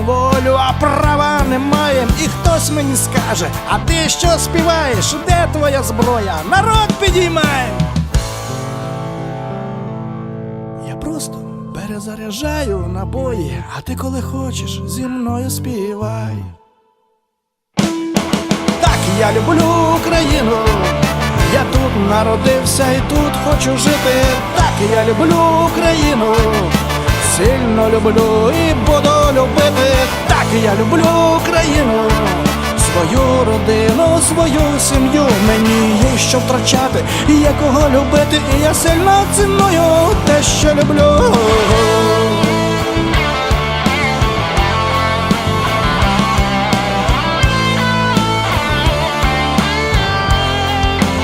Волю, а права не маємо. І хтось мені скаже, а ти що співаєш? Де твоя зброя? Народ підіймай! Я просто перезаряджаю набої, а ти коли хочеш, зі мною співай. Так, я люблю Україну. Я тут народився і тут хочу жити. Так, я люблю Україну. Сильно люблю і буду любити. Я люблю Україну. Свою родину, свою сім'ю мені є що втрачати, є кого любити, і я сильно ціную те, що люблю.